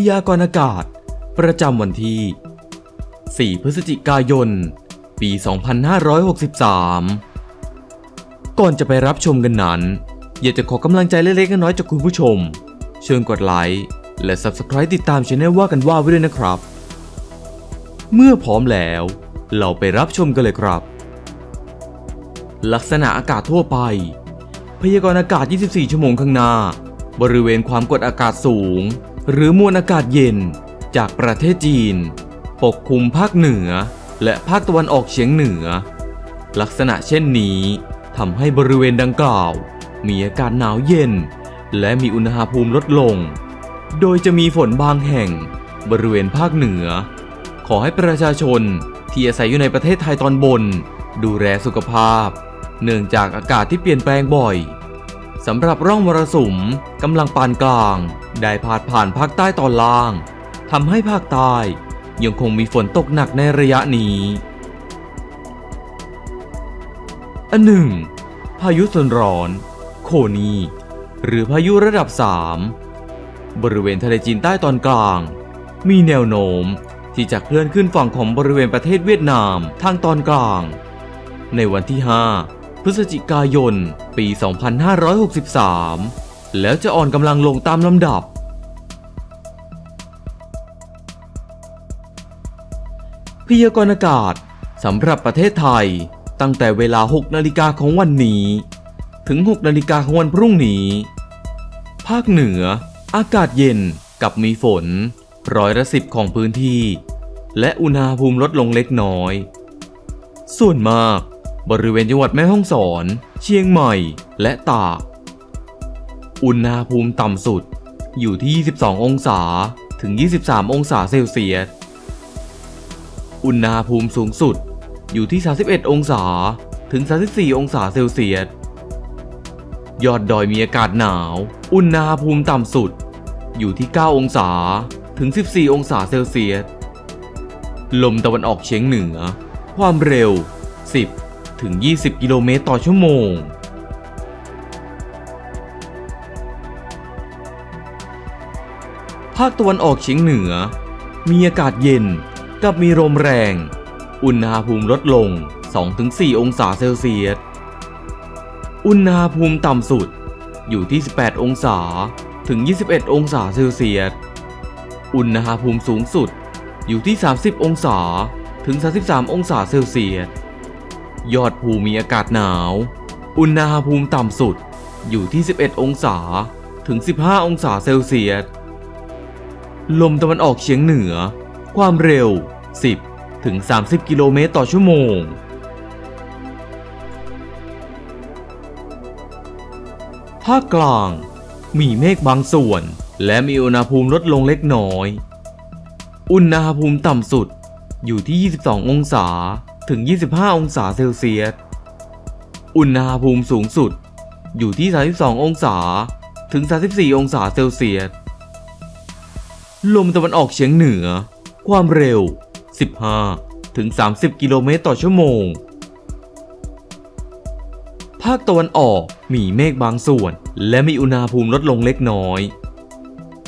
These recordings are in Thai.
พยากรณ์อากาศ ประจำวันที่ 4 พฤศจิกายน ปี 2563 ก่อนจะไปรับชมกันนั้น อยากจะขอกำลังใจเล็กๆน้อยๆจากคุณผู้ชม เชิญกดไลค์ และ Subscribe ติดตามช่องว่ากันว่าไว้ด้วยนะครับ เมื่อพร้อมแล้ว เราไปรับชมกันเลยครับ ลักษณะอากาศทั่วไป พยากรณ์อากาศ 24 ชั่วโมงข้างหน้า บริเวณความกดอากาศสูง หรือมวลอากาศเย็นจากประเทศจีน ปกคลุมภาคเหนือ และภาคตะวันออกเฉียงเหนือ ลักษณะเช่นนี้ทำให้บริเวณดังกล่าว มีอากาศหนาวเย็น และมีอุณหภูมิลดลง โดยจะมีฝนบางแห่ง บริเวณภาคเหนือ ขอให้ประชาชนที่อาศัยอยู่ในประเทศไทยตอนบน ดูแลสุขภาพ เนื่องจากอากาศที่เปลี่ยนแปลงบ่อย สำหรับร่องมรสุมกำลังปานกลาง ได้พาดผ่านภาคใต้ตอนล่างทำให้ภาคใต้ยังคงมีฝนตกหนักในระยะนี้อันหนึ่ง พายุโซนร้อน โคนี หรือพายุระดับ 3 บริเวณทะเลจีนใต้ตอนกลาง มีแนวโน้มที่จะเคลื่อนขึ้นฝั่งของบริเวณประเทศเวียดนามทางตอนกลาง ในวันที่ 5 พฤศจิกายน ปี 2563 แล้วจะอ่อนกำลังลงตามลำดับ พยากรณ์อากาศสำหรับประเทศไทย ตั้งแต่เวลา 6 นาฬิกาของวันนี้ ถึง 6 นาฬิกาของวันพรุ่งนี้ ภาคเหนือ อากาศเย็นกับมีฝน ร้อยละสิบของพื้นที่ และอุณหภูมิลดลงเล็กน้อย ส่วนมาก บริเวณจังหวัดแม่ฮ่องสอน เชียงใหม่ และตาก อุณหภูมิต่ำสุดอยู่ที่ 22 องศาถึง 23 องศาเซลเซียส อุณหภูมิสูงสุดอยู่ที่ 31 องศาถึง 34 องศาเซลเซียส ยอดดอยมีอากาศหนาว อุณหภูมิต่ำสุด อยู่ที่ 9 องศาถึง 14 องศาเซลเซียส ลมตะวันออกเฉียงเหนือ ความเร็ว 10 ถึง 20 กิโลเมตรต่อชั่วโมง ภาคตะวันออกเฉียงเหนือ มีอากาศเย็นกับมีลมแรง อุณหภูมิลดลง 2-4 องศาเซลเซียส อุณหภูมิต่ำสุดอยู่ที่ 18 องศาถึง 21 องศาเซลเซียส อุณหภูมิสูงสุดอยู่ที่ 30 องศาถึง 33 องศาเซลเซียส ยอดภูมีอากาศหนาว อุณหภูมิต่ำสุดอยู่ที่ 11 องศาถึง 15 องศาเซลเซียส ลมตะวันออกเฉียงเหนือ ความเร็ว 10 ถึง 30 กิโลเมตรต่อชั่วโมง ภาคกลาง มีเมฆบางส่วน และมีอุณหภูมิลดลงเล็กน้อย อุณหภูมิต่ำสุดอยู่ที่ 22 องศา ถึง 25 องศาเซลเซียส อุณหภูมิสูงสุดอยู่ที่ 32 องศาถึง 34 องศาเซลเซียส ลมตะวันออกเฉียงเหนือ ความเร็ว 15 ถึง 30 กิโลเมตรต่อชั่วโมง ภาคตะวันออกมีเมฆบางส่วน และมีอุณหภูมิลดลงเล็กน้อย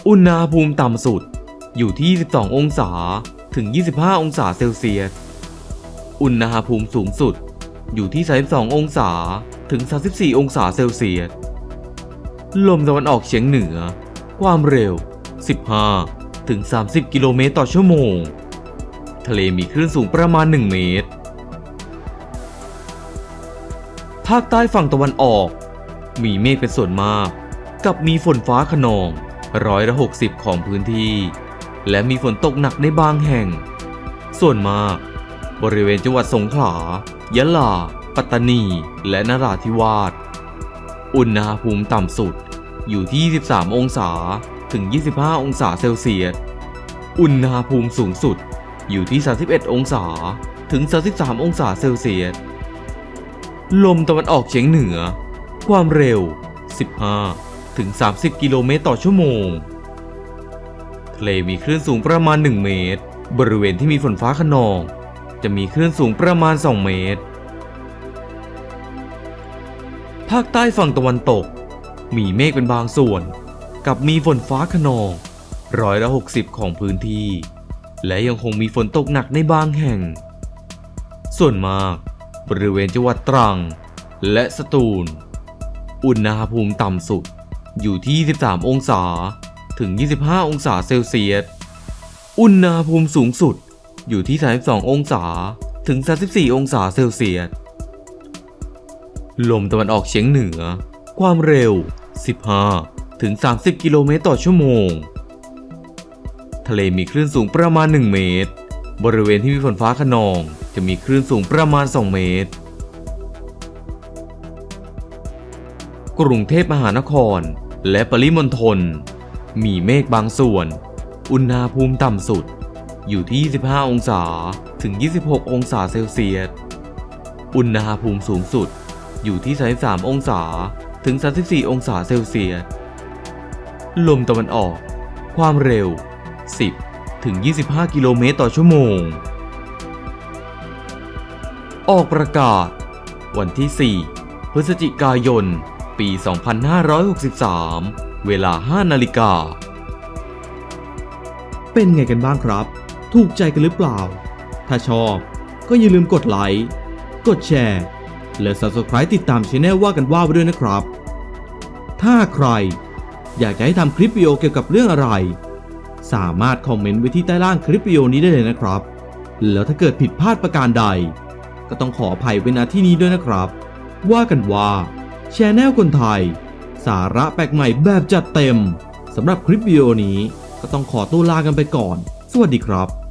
อุณหภูมิต่ำสุดอยู่ที่ 22 องศาถึง 25 องศาเซลเซียส อุณหภูมิสูงสุด อยู่ที่ 32 องศาถึง 34 องศาเซลเซียส ลมตะวันออกเฉียงเหนือ ความเร็ว 15 ถึง 30 กิโลเมตรต่อชั่วโมง ทะเลมีคลื่นสูงประมาณ 1 เมตร ภาคใต้ฝั่งตะวันออก มีเมฆเป็นส่วนมาก กับมีฝนฟ้าขนองร้อยละ60 ของพื้นที่ และมีฝนตกหนักในบางแห่ง ส่วนมาก บริเวณจังหวัดสงขลา ยะลา ปัตตานี และนราธิวาส อุณหภูมิต่ำสุดอยู่ที่ 23 องศา ถึง 25 องศาเซลเซียส อุณหภูมิสูงสุดอยู่ที่ 31 องศา ถึง 33 องศาเซลเซียส ลมตะวันออกเฉียงเหนือ ความเร็ว 15 ถึง 30 กิโลเมตรต่อชั่วโมง ทะเลมีคลื่นสูงประมาณ 1 เมตร บริเวณที่มีฝนฟ้าขนอง จะมีคลื่นสูงประมาณ 2 เมตร ภาคใต้ฝั่งตะวันตก มีเมฆเป็นบางส่วน กับมีฝนฟ้าขนองร้อยละ60 ของพื้นที่ และยังคงมีฝนตกหนักในบางแห่ง ส่วนมากบริเวณจังหวัดตรัง และสตูล อุณหภูมิต่ำสุดอยู่ที่ 23 องศา ถึง 25 องศาเซลเซียส อุณหภูมิสูงสุด อยู่ที่ 32 องศาถึง 34 องศาเซลเซียส ลมตะวันออกเฉียงเหนือ ความเร็ว 15 ถึง 30 กิโลเมตรต่อชั่วโมง ทะเลมีคลื่นสูงประมาณ 1 เมตร บริเวณที่มีฝนฟ้าขนองจะมีคลื่นสูงประมาณ 2 เมตร กรุงเทพมหานคร และปริมณฑลมีเมฆบางส่วน อุณหภูมิต่ำสุด อยู่ที่ 25 องศาถึง 26 องศาเซลเซียส อุณหภูมิสูงสุดอยู่ที่ 33 องศาถึง 34 องศาเซลเซียส ลมตะวันออก ความเร็ว 10 ถึง 25 กิโลเมตรต่อชั่วโมง ออกประกาศ วันที่ 4 พฤศจิกายน ปี 2563 เวลา 5 นาฬิกา เป็นไงกันบ้างครับ ถูกใจกันหรือเปล่า ถ้าชอบก็อย่าลืมกดไลค์ กดแชร์ และ Subscribe ติดตามช anel ว่ากันว่าไว้ด้วยนะครับ ถ้าใครอยากจะให้ทำคลิปวิดีโอเกี่ยวกับเรื่องอะไร สามารถคอมเมนต์ไว้ที่ใต้ล่างคลิปวิดีโอนี้ได้เลยนะครับ แล้วถ้าเกิดผิดพลาดประการใด ก็ต้องขออภัยไว้ณที่นี้ด้วยนะครับ ว่ากันว่าช anel คนไทย สาระแปลกใหม่แบบจัดเต็มสำหรับคลิปวิดีโอนี้ก็ต้องขอตัวลากันไปก่อน สวัสดีครับ